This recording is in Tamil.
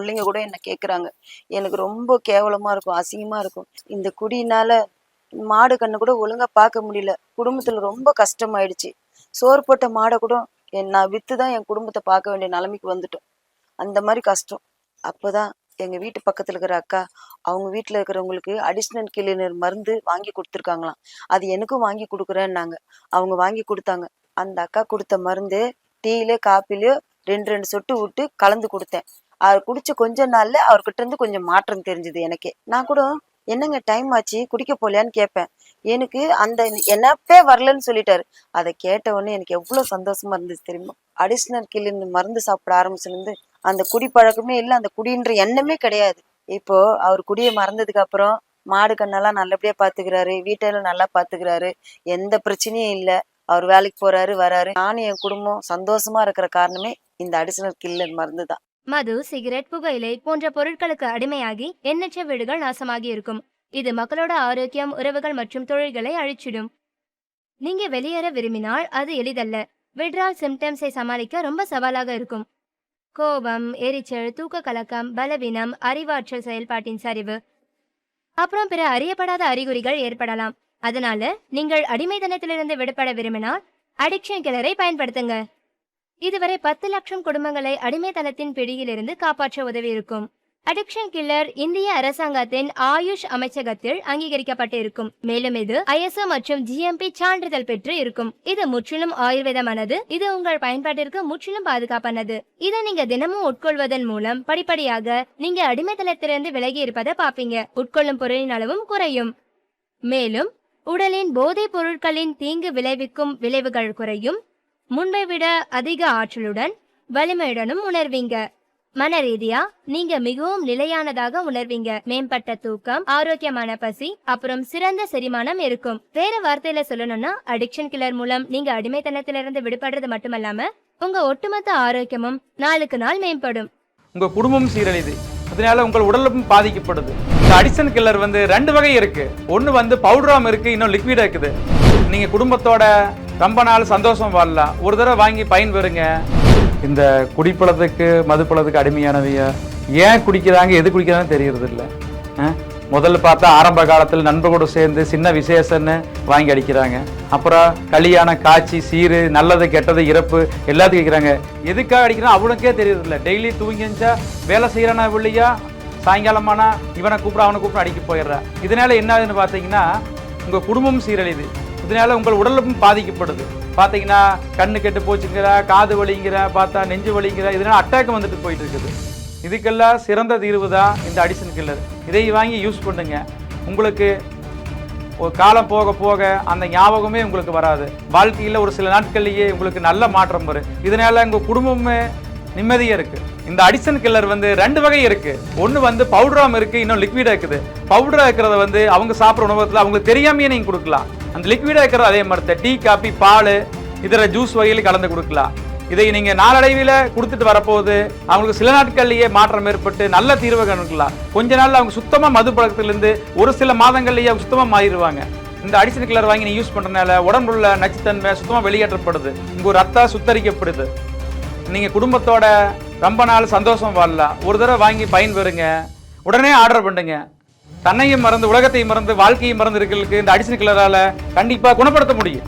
பிள்ளைங்க கூட என்ன கேட்குறாங்க எனக்கு ரொம்ப கேவலமாக இருக்கும் அசிங்கமாக இருக்கும். இந்த குடினால மாடு கண்ணை கூட ஒழுங்காக பார்க்க முடியல. குடும்பத்தில் ரொம்ப கஷ்டமாயிடுச்சு. சோறு போட்ட மாடை கூட என் நான் வித்துதான் என் குடும்பத்தை பார்க்க வேண்டிய நிலைமைக்கு வந்துட்டோம். அந்த மாதிரி கஷ்டம். அப்பதான் எங்கள் வீட்டு பக்கத்தில் இருக்கிற அக்கா அவங்க வீட்டில் இருக்கிறவங்களுக்கு அடிஷ்னல் கிளீனர் மருந்து வாங்கி கொடுத்துருக்காங்களாம். அது எனக்கும் வாங்கி கொடுக்குறேன்னாங்க. அவங்க வாங்கி கொடுத்தாங்க. அந்த அக்கா கொடுத்த மருந்து டீயிலே காப்பிலையோ ரெண்டு ரெண்டு சொட்டு விட்டு கலந்து கொடுத்தேன். அவர் குடிச்ச கொஞ்ச நாள்ல அவர்கிட்ட இருந்து கொஞ்சம் மாற்றம் தெரிஞ்சது எனக்கே. நான் கூட என்னங்க டைம் ஆச்சு? குடிக்க போலையான்னு கேட்பேன் எனக்கு அந்த என்னப்பே வரலன்னு சொல்லிட்டாரு. அதை கேட்ட உடனே எனக்கு எவ்வளவு சந்தோஷமா இருந்துச்சு தெரியுமா? அடிஷ்னல் கிளின் மருந்து சாப்பிட ஆரம்பிச்சிருந்து அந்த குடி பழக்கமே இல்லை. அந்த குடின்ற எண்ணமே கிடையாது. இப்போ அவர் குடியை மறந்ததுக்கு அப்புறம் மாடு கண்ணெல்லாம் நல்லபடியா பாத்துக்கிறாரு. வீட்டெல்லாம் நல்லா பாத்துக்கிறாரு. எந்த பிரச்சனையும் இல்லை. அவர் வேலைக்கு போறாரு வராரு. நானும் என் குடும்பம் சந்தோஷமா இருக்கிற காரணமே இந்த அடிஷனல் கில்லர் மருந்து தான் மது சிகரெட் புகையிலை போன்ற பொருட்களுக்கு அடிமையாகி எண்ணற்ற வீடுகள் நாசமாகி இருக்கும் இது மக்களோட ஆரோக்கியம் உறவுகள் மற்றும் தொழில்களை அழிச்சிடும். நீங்க வெளியேற விரும்பினால் அது எளிதல்ல. விட்ரால் சிம்டம்ஸை சமாளிக்க ரொம்ப சவாலாக இருக்கும். கோபம் எரிச்சல் தூக்க கலக்கம் பலவீனம் அறிவாற்றல் செயல்பாட்டின் சரிவு. அப்புறம் பிற அறியப்படாத அறிகுறிகள் ஏற்படலாம். அதனால நீங்கள் அடிமைத்தனத்திலிருந்து விடுபட விரும்பினால் அடிக்ஷன் கிளரை பயன்படுத்துங்க. இதுவரை பத்து லட்சம் குடும்பங்களை அடிமைத்தனத்தின் பிடியிலிருந்து காப்பாற்ற உதவி இருக்கும் அடிக்ஷன் கில்லர் இந்திய அரசாங்கத்தின் ஆயுஷ் அமைச்சகத்தில் அங்கீகரிக்கப்பட்டிருக்கும். மேலும் இது ஐஎஸ்ஓ மற்றும் ஜிஎம்பி சான்றிதழ் பெற்று இருக்கும். இது முற்றிலும் ஆயுர்வேதமானது. இது உங்கள் பயன்பாட்டிற்கு முற்றிலும் பாதுகாப்பானது. இதை நீங்க தினமும் உட்கொள்வதன் மூலம் படிப்படியாக நீங்க அடிமைத்தனத்திலிருந்து விலகி இருப்பதை பாப்பீங்க உட்கொள்ளும் பொருளின் அளவும் குறையும். மேலும் உடலின் போதைப் பொருட்களின் தீங்கு விளைவிக்கும் விளைவுகள் குறையும். முன்பை விட அதிக ஆற்றலுடன் வலிமையுடனும் உணர்வீங்க. மன ரீதியா நீங்க மிகவும் நிலையானதாக உணர்வீங்க. மேம்பட்ட தூக்கம் ஆரோக்கியமான பசி அப்புறம் சிறந்த செரிமானம் இருக்கும். வேற வார்த்தையில சொல்லணும்னா அடிக்ஷன் கில்லர் மூலம் நீங்க அடிமைத்தனத்திலிருந்து விடுபடுறது மட்டுமல்லாம உங்க ஒட்டுமொத்த ஆரோக்கியமும் நாளுக்கு நாள் மேம்படும். உங்கள் குடும்பம் சீரழிது. அதனால உங்கள் உடலும் பாதிக்கப்படுது. இந்த அடிசன் கில்லர் வந்து ரெண்டு வகை இருக்கு. ஒன்று வந்து பவுடராம் இருக்கு இன்னும் லிக்விடா இருக்குது. நீங்க குடும்பத்தோட ரொம்ப நாள் சந்தோஷம் வாழலாம் ஒரு தடவை வாங்கி பயன் பெறுங்க இந்த குடிப்பழத்துக்கு மதுப்பழத்துக்கு அடிமையானவைய ஏன் குடிக்கிறாங்க எது குடிக்கிறாங்கன்னு தெரியறது இல்லை முதல்ல பார்த்தா ஆரம்ப காலத்தில் நண்பர்களோட சேர்ந்து சின்ன விசேஷன்னு வாங்கி அடிக்கிறாங்க. அப்புறம் கல்யாணம் காய்ச்சி சீரு நல்லது கெட்டது இறப்பு எல்லாத்துக்கும் கேட்குறாங்க எதுக்காக அடிக்கிறோம் அவனுக்கே தெரியறதில்ல. டெய்லி தூங்கிச்சா வேலை செய்கிறானா இல்லையா சாயங்காலமானா இவனை கூப்பிட அவனை கூப்பிட அடிக்க போயிடுறா. இதனால என்ன ஆகுதுன்னு பார்த்தீங்கன்னா உங்கள் குடும்பம் சீரழிது இதனால உங்கள் உடலும் பாதிக்கப்படுது. பார்த்தீங்கன்னா கண்ணு கெட்டு போச்சுங்கிற காது வலிங்கிற பார்த்தா நெஞ்சு வலிங்கிற இதனால அட்டாக் வந்துட்டு போயிட்டு இருக்குது இதுக்கெல்லாம் சிறந்த தீர்வு தான் இந்த அடிஷன் கில்லர் இதை வாங்கி யூஸ் பண்ணுங்க. உங்களுக்கு ஒரு காலம் போக போக அந்த ஞாபகமே உங்களுக்கு வராது. வாழ்க்கையில் ஒரு சில நாட்கள்லேயே உங்களுக்கு நல்ல மாற்றம் வரும். இதனால உங்கள் குடும்பமே நிம்மதியாக இருக்குது இந்த அடிசன் கில்லர் வந்து ரெண்டு வகை இருக்குது ஒன்று வந்து பவுடராம் இருக்குது இன்னும் லிக்விடாக இருக்குது. பவுடராக இருக்கிறத வந்து அவங்க சாப்பிட்ற உணவகத்தில் அவங்களுக்கு தெரியாமையே நீங்கள் கொடுக்கலாம். அந்த லிக்விடா இருக்கிறது அதே மாதிரி தான். டீ காபி பால் இதர ஜூஸ் வகையில் கலந்து கொடுக்கலாம். இதை நீங்கள் நாளடைவில் கொடுத்துட்டு வரப்போகுது. அவங்களுக்கு சில நாட்கள்லேயே மாற்றம் ஏற்பட்டு நல்ல தீர்வு கணுக்கலாம் கொஞ்ச நாள் அவங்க சுத்தமாக மது பழக்கத்துலேருந்து ஒரு சில மாதங்கள்லேயே அவங்க சுத்தமாக மாறிடுவாங்க. இந்த அடிஷன் கிளர் வாங்கி நீ யூஸ் பண்ணுறதுனால உடம்புள்ள நச்சுத்தன்மை சுத்தமாக வெளியேற்றப்படுது. உங்கள் ரத்தம் சுத்தரிக்கப்படுது. நீங்கள் குடும்பத்தோட ரொம்ப நாள் சந்தோஷம் வாழலாம். ஒரு தடவை வாங்கி பயன் பெறுங்க உடனே ஆர்டர் பண்ணுங்கள் தன்னையும் மறந்து உலகத்தையும் மறந்து வாழ்க்கையும் மறந்து இருக்கிறதுக்கு இந்த அடிஷன் கிளரால கண்டிப்பா குணப்படுத்த முடியும்.